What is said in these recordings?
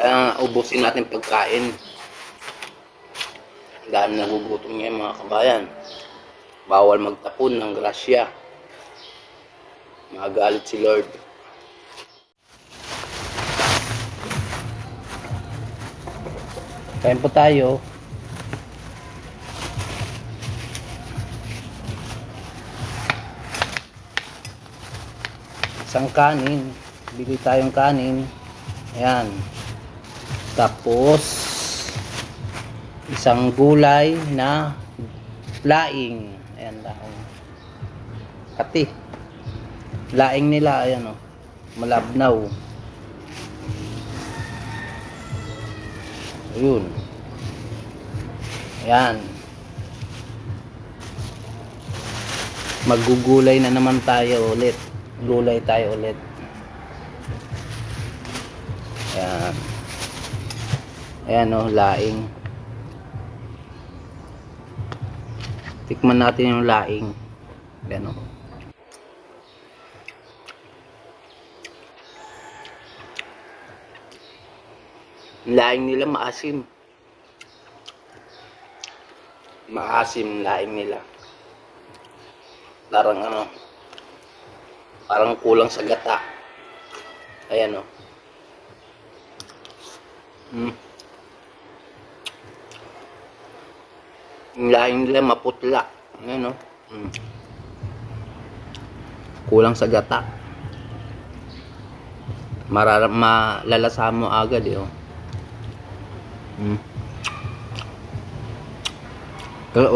Kaya ubusin natin pagkain. Dahil nagugutom ngayon mga kabayan. Bawal magtapon ng grasya. Magalit si Lord. Kain tayo. Isang kanin. Bili tayong kanin. Ayan. Tapos, isang gulay na laing. Ayan, laing. Kati. Laing nila, ayan o. Malabnaw. Ayun. Ayan. Magugulay na naman tayo ulit. Gulay tayo ulit. Ayan. Ayan o, laing. Tikman natin yung laing. Ayan o. Yung Laing nila maasim. Maasim laing nila. Parang ano, parang kulang sa gata. Ayan o. Mm. Yung laing nila maputla. Ayan o. Mm. Kulang sa gata. Marara malalasa mo agad eh. Oh. Mm.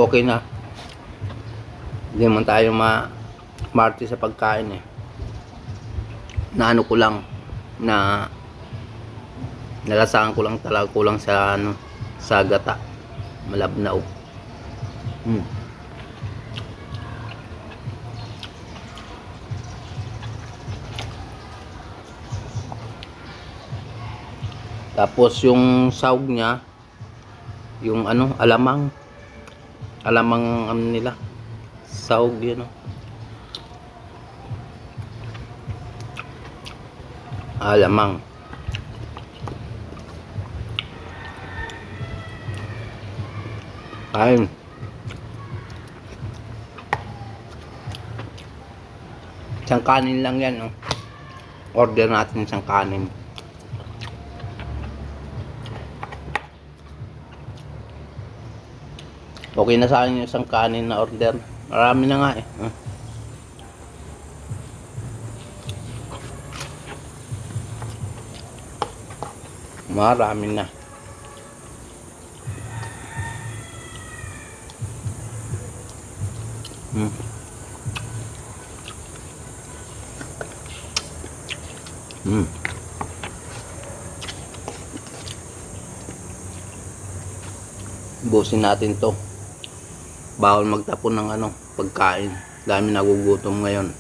Okay na. Hindi naman tayo ma marty sa pagkain eh. Na ano ko lang na nalasahan ko lang talaga kulang sa ano sa gata malabnaw mm. tapos yung sahog niya yung ano alamang alamang ano nila sahog yun oh. alamang Kain. Isang kanin lang yan, oh. Order natin isang kanin. Okay na sa akin yung isang kanin na order. Marami na nga eh. Hmm. Marami na. Hmm. Busin natin to. Bawal magtapon ng ano, pagkain. Dami nagugutom ngayon.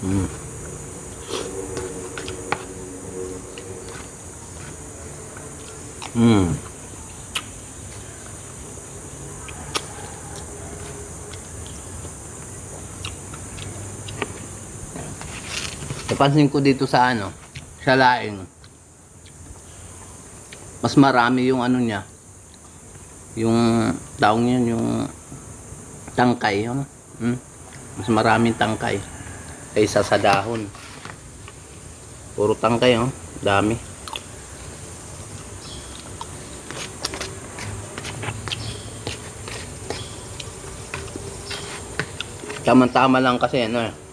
Hmm. Hmm. Napansin ko dito sa ano, sa laing. Mas marami yung ano niya. Yung taong yun, yung tangkay. Ano? Hmm? Mas maraming tangkay kaysa sa dahon. Puro tangkay, oh. Dami. Tama-tama lang kasi ano eh.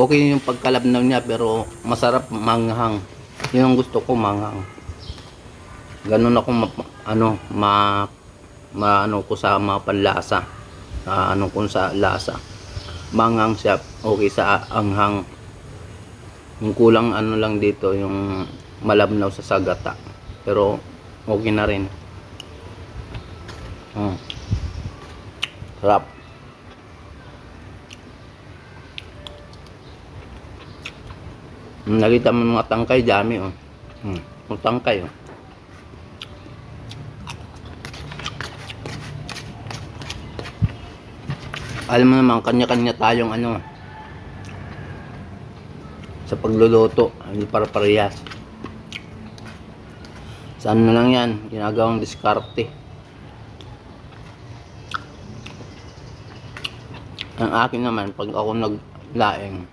Okay yung pagkalabnaw niya pero masarap manghang. Yun ang gusto ko manghang. Ganun ako ma, ano ma, ma ano ko sa mga panlasa. Sa ano ko sa lasa. Manghang siya okay sa anghang. Yung kulang ano lang dito yung malabnaw sa sagata. Pero okay na rin. Hmm. Sarap. Nakita mo mga tangkay, dami oh. Hmm, mga tangkay oh. Alam mo naman, kanya-kanya tayong ano, sa pagluluto, hindi para parehas. Sa ano lang yan, ginagawang diskarte. Ang akin naman, pag ako naglaeng,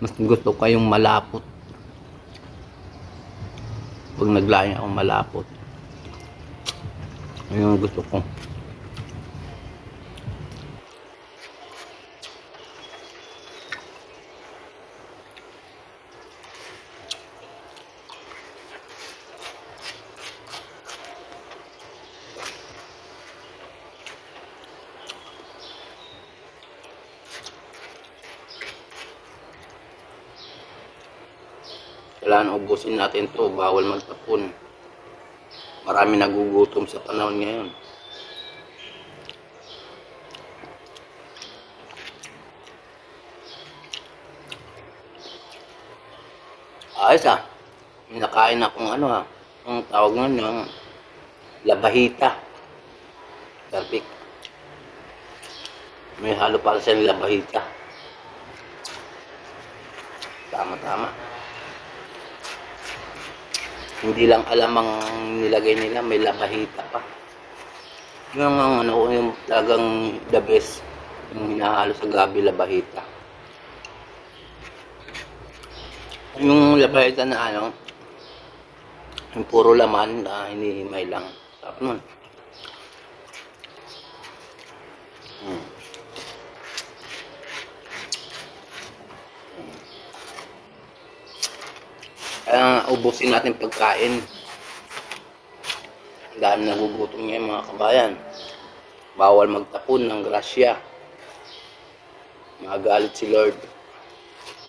mas gusto ko yung malapot. Pag naglaeng ako malapot. Yun yung gusto ko. Kailangan ubusin natin to bawal magtapon. Marami nagugutom sa panahon ngayon. Ayos ah. Nakain akong ano ah. Ang tawag nun yung labahita. Perfect. May halo para sa labahita. Tama-tama. Hindi lang alam ang nilagay nila, may labahita pa. Yung ang ano, yung talagang the best. Yung hinahalo sa gabi labahita. Yung labahita na ano, yung puro laman na hinihimay lang. Sarap nun. Kaya ubusin natin pagkain. Dahil nagugutom ngayon mga kabayan. Bawal magtapon ng grasya. Magalit si Lord.